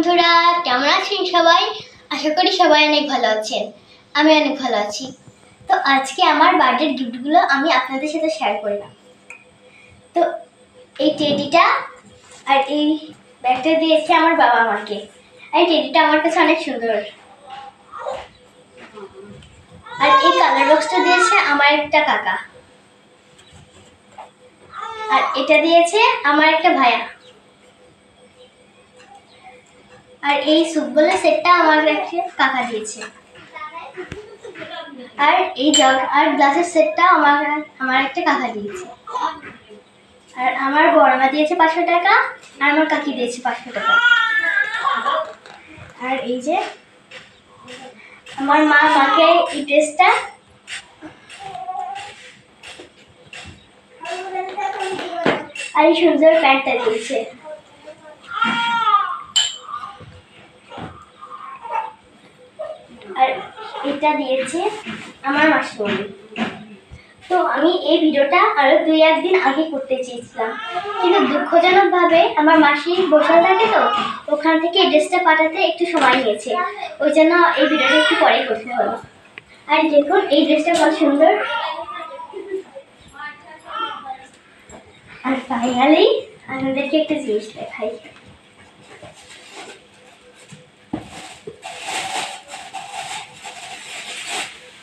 বন্ধুরা, কেমন আছেন সবাই? আশা করি সবাই অনেক ভালো আছেন। আমি অনেক ভালো আছি। তো আজকে আমার বার্থডের গিফটগুলো আমি আপনাদের সাথে শেয়ার করলাম। তো এই টেডিটা আর এই ব্যাগটা দিয়েছে আমার বাবা আমাকে। আর এই টেডিটা আমার কাছে অনেক সুন্দর। আর এই কালার বক্সটা দিয়েছে আমার একটা কাকা। আর এটা দিয়েছে আমার একটা ভাইয়া আর এই সুপগুলো সেটটা আমার একটা কাকা দিয়েছে। আর এই জগ আর গ্লাসের সেটটা আমার আমার একটা কাকা দিয়েছে। আর আমার বড় মা দিয়েছে পাঁচশো টাকা, আর আমার কাকি দিয়েছে পাঁচশো টাকা। আর এই যে, আমার মা মাকে এই ড্রেসটা আর এই সুন্দর প্যান্টটা দিয়েছে। আর এটা দিয়েছে আমার মাসিমণি। তো আমি এই ভিডিওটা আরও দুই একদিন আগে করতে চেয়েছিলাম। কিন্তু দুঃখজনকভাবে আমার মাসি বসে থাকে তো, ওখান থেকে ড্রেসটা পাঠাতে একটু সময় নিয়েছে। ওই জন্য এই ভিডিওটা একটু পরে করতে হলো আর দেখুন, এই ড্রেসটা কত সুন্দর। আর ফাইনালি আমাদেরকে একটা জিনিস দেখাই।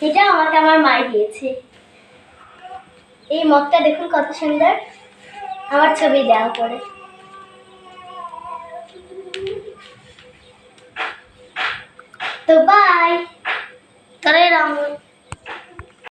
এটা আমাকে আমার মা দিয়েছে। এই মগটা দেখুন কত সুন্দর। আমার ছবি দেওয়া পরে। তো বাই তাহলে রাম।